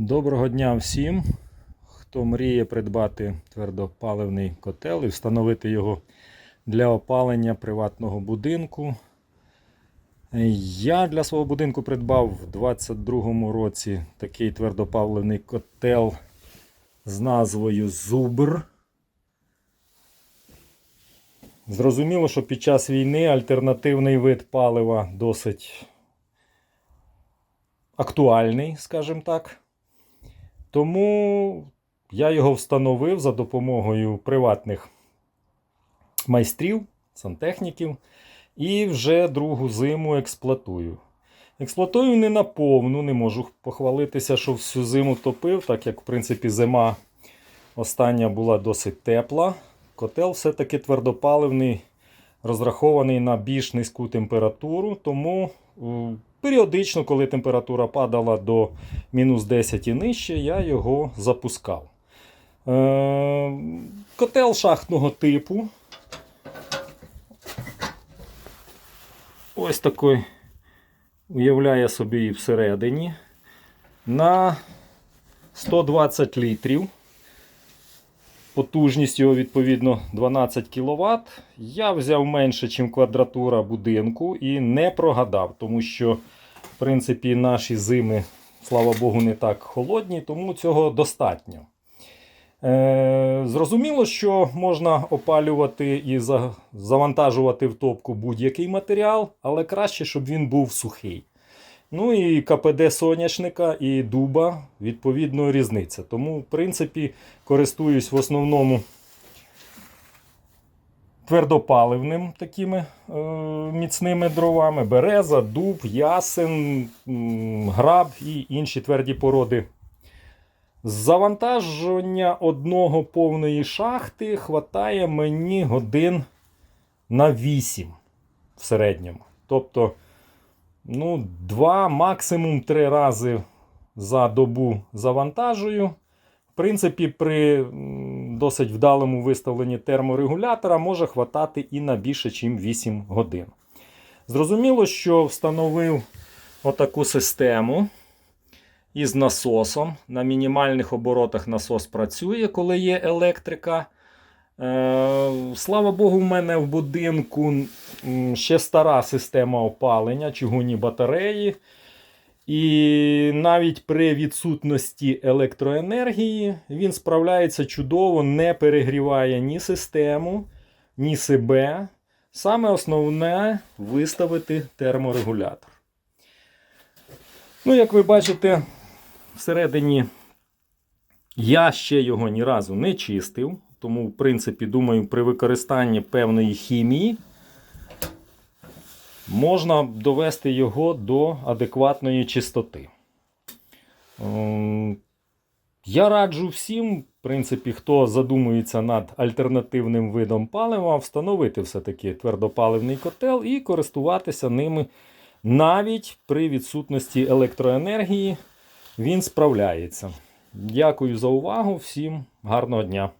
Доброго дня всім, хто мріє придбати твердопаливний котел і встановити його для опалення приватного будинку. Я для свого будинку придбав в 2022 році такий твердопаливний котел з назвою Зубр. Зрозуміло, що під час війни альтернативний вид палива досить актуальний, скажімо так. Тому я його встановив за допомогою приватних майстрів, сантехніків, і вже другу зиму експлуатую. Експлуатую не наповну, не можу похвалитися, що всю зиму топив, так як, в принципі, зима остання була досить тепла. Котел все-таки твердопаливний, розрахований на більш низьку температуру, тому періодично, коли температура падала до мінус 10 і нижче, я його запускав. Е, Котел шахтного типу. Ось такий уявляє собі і всередині. На 120 літрів. Потужність його, відповідно, 12 кВт. Я взяв менше, ніж квадратура будинку, і не прогадав, тому що, в принципі, наші зими, слава Богу, не так холодні, тому цього достатньо. Е, зрозуміло, що можна опалювати і завантажувати в топку будь-який матеріал, але краще, щоб він був сухий. Ну і КПД соняшника і дуба, відповідно, різниця. Тому, в принципі, користуюсь в основному твердопаливним такими е, міцними дровами: береза, дуб, ясен, граб і інші тверді породи. Завантаження одного повної шахти хватає мені годин на 8 в середньому. Тобто, ну, два, максимум три рази за добу завантажую. В принципі, при досить вдалому виставленні терморегулятора може хватати і на більше, ніж 8 годин. Зрозуміло, що встановив отаку систему із насосом. На мінімальних оборотах насос працює, коли є електрика. Е, Слава Богу, в мене в будинку ще стара система опалення, чугунні батареї. І навіть при відсутності електроенергії він справляється чудово, не перегріває ні систему, ні себе. Саме основне виставити терморегулятор. Ну, як ви бачите, всередині я ще його ні разу не чистив. Тому, в принципі, думаю, при використанні певної хімії можна довести його до адекватної чистоти. Ем, Я раджу всім, в принципі, хто задумується над альтернативним видом палива, встановити все-таки твердопаливний котел і користуватися ними навіть при відсутності електроенергії. Він справляється. Дякую за увагу. Всім гарного дня!